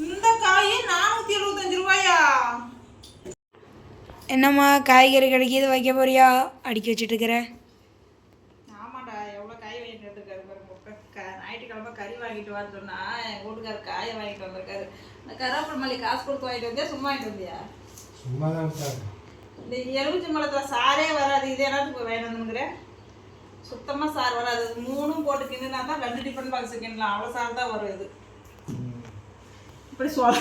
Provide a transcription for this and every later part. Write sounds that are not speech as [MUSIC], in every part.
இந்த காய் நானூற்றி எழுபத்தஞ்சு ரூபாயா? என்னம்மா காய்கறி கிடைக்கிது வைக்க போறியா? அடுக்கி வச்சுட்டு இருக்கிற ஆமாடா எவ்வளோ காய் வாங்கிட்டு வந்திருக்காரு ஞாயிற்றுக்கிழமை கறி வாங்கிட்டு வான்னு சொன்னா எங்கள் வீட்டுக்காரர் காயை வாங்கிட்டு வந்திருக்காரு. இந்த கருவேப்பிலை மல்லி காசு கொடுத்து வாங்கிட்டு வந்தியா சும்மா வாங்கிட்டு வந்தியா? சும்மா தான் இந்த எலுமிச்சை மலத்தில் சாரே வராது இது என்னத்துக்கு வேணுங்கிற சுத்தமாக சார் வராது மூணும் போட்டு கிண்டுனா தான் ரெண்டு டிஃபன் பாக்ஸ் கிண்டலாம். அவ்வளோ சார் தான் வரும் இது. இப்படி சொல்.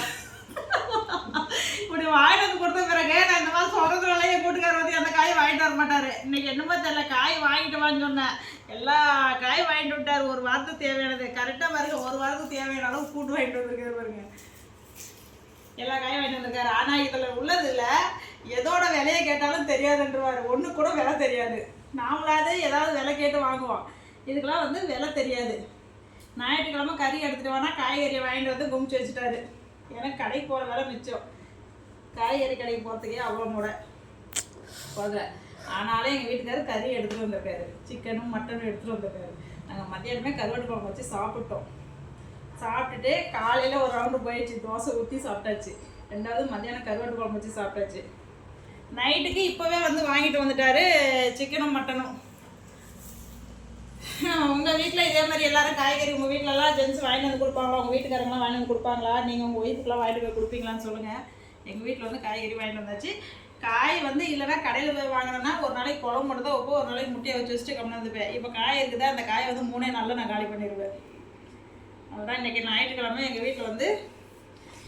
இப்படி வாங்கிட்டு வந்து கொடுத்த பிறகு நான் இந்த மாதிரி சொல்கிறதுனால என் கூட்டுக்காரர் வந்து அந்த காய் வாங்கிட்டு வர மாட்டார். இன்னைக்கு என்னமோ தெரியல காய் வாங்கிட்டு வான்னு சொன்னேன். எல்லா காயும் வாங்கிட்டு விட்டார் ஒரு வாரத்துக்கு தேவையானது. கரெக்டாக பாருங்க ஒரு வாரத்துக்கு தேவையான அளவு கூட்டு வாங்கிட்டு வந்திருக்காரு பாருங்க. எல்லா காயும் வாங்கிட்டு வந்திருக்காரு. ஆனால் இதில் உள்ளது எதோட விலையை கேட்டாலும் தெரியாதுன்றவாரு. ஒன்று கூட விலை தெரியாது. நாமளாவது ஏதாவது விலை கேட்டு வாங்குவோம். இதுக்கெல்லாம் வந்து விலை தெரியாது. ஞாயிற்றுக்கிழமை கறி எடுத்துகிட்டு வேணால் காய்கறியை வாங்கிட்டு வந்து குமிச்சு வச்சுட்டாரு. எனக்கு கடைக்கு போகிற வேலை மிச்சம். காய்கறி கடைக்கு போகிறதுக்கே அவ்வளோ முடை. போகல. ஆனாலும் எங்கள் வீட்டுக்காரர் கறி எடுத்துகிட்டு வந்திருக்காரு. சிக்கனும் மட்டனும் எடுத்துகிட்டு வந்திருக்காரு. நாங்கள் மத்தியானமே கருவாட்டு குழம்பு வச்சு சாப்பிட்டோம். சாப்பிட்டுட்டு காலையில் ஒரு ரவுண்டு போயிடுச்சு. தோசை ஊற்றி சாப்பிட்டாச்சு. ரெண்டாவது மத்தியானம் கருவாட்டு குழம்பு வச்சு சாப்பிட்டாச்சு. நைட்டுக்கு இப்போவே வந்து வாங்கிட்டு வந்துட்டாரு சிக்கனும் மட்டனும் [LAUGHS] உங்கள் வீட்டில் இதே மாதிரி எல்லாரும் காய்கறி உங்கள் வீட்டிலலாம் ஜென்ஸ் வாங்கிட்டு வந்து கொடுப்பாங்களா? உங்கள் வீட்டுக்காரங்களாம் வாங்கிட்டு வந்து கொடுப்பாங்களா? நீங்கள் உங்கள் ஒய்ஃபுக்கெலாம் வாங்கிட்டு போய் கொடுப்பீங்களான்னு சொல்லுங்கள் எங்கள் வீட்டில் வந்து காய்கறி வாங்கிட்டு வந்தாச்சு. காய் வந்து இல்லைன்னா கடையில் போய் வாங்கினேன்னா ஒரு நாளைக்கு குழம்பு மட்டும் தான் வைப்போம். ஒரு நாளைக்கு முட்டையை வச்சு வச்சுட்டு கம்மி வந்துப்பேன் இப்போ காய் இருக்குது? அந்த காயை வந்து மூணே நாளில் நான் காலி பண்ணிடுவேன் அதுதான் இன்றைக்கி ஞாயிற்றுக்கிழமை எங்கள் வீட்டில் வந்து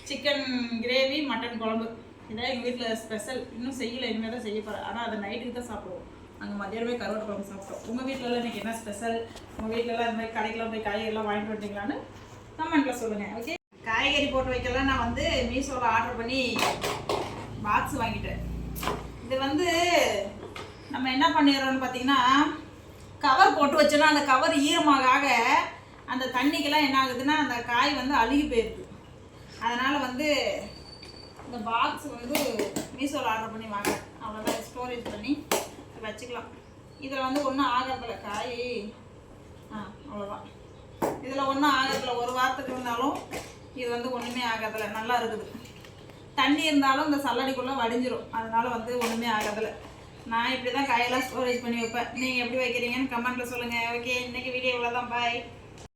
சிக்கன் கிரேவி மட்டன் குழம்பு. இதான் எங்கள் வீட்டில் ஸ்பெஷல் இன்னும் செய்யலை. இனிமேல் தான் செய்ய போகிறேன் ஆனால் அதை நைட்டுக்கு தான் சாப்பிடுவோம். நாங்கள் மதியானமே கருவாட்டு குழம்பு சாப்பிட்டோம். உங்கள் வீட்டிலலாம் இன்றைக்கி என்ன ஸ்பெஷல் உங்கள் வீட்டிலலாம் இந்த மாதிரி கடைக்கெலாம் போய் காய்கறிலாம் வாங்கிட்டு வந்தீங்களான்னு கமெண்ட்டில் சொல்லுங்கள் ஓகே காய்கறி போட்டு வைக்கலாம். நான் வந்து மீஷோவில் ஆர்டர் பண்ணி பாக்ஸ் வாங்கிட்டேன். இது வந்து நம்ம என்ன பண்ணிடுறோம்னு பார்த்தீங்கன்னா கவர் போட்டு வச்சோன்னா அந்த கவர் ஈரமாக ஆக அந்த தண்ணிக்கெல்லாம் என்ன ஆகுதுன்னா அந்த காய் வந்து அழுகி போயிடுது. அதனால் வந்து இந்த பாக்ஸ் வந்து மீஷோவில் ஆர்டர் பண்ணி வாங்க. அவ்வளோதான் ஸ்டோரேஜ் பண்ணி வச்சுக்கலாம். இதில் வந்து ஒன்றும் ஆகிறதில்ல காய் ஆ அவ்வளோதான் இதில் ஒன்றும் ஆகிறதில்ல. ஒரு வாரத்துக்கு இருந்தாலும் இது வந்து ஒன்றுமே ஆகிறதில்ல. நல்லா இருக்குது. தண்ணி இருந்தாலும் இந்த சல்லடிக்குள்ளே வடிஞ்சிரும். அதனால் வந்து ஒன்றுமே ஆகிறதில்ல. நான் இப்படி தான் காயெல்லாம் ஸ்டோரேஜ் பண்ணி வைப்பேன். நீங்கள் எப்படி வைக்கிறீங்கன்னு கமெண்ட்டில் சொல்லுங்கள் ஓகே இன்றைக்கி வீடியோ இவ்வளோ தான் பாய்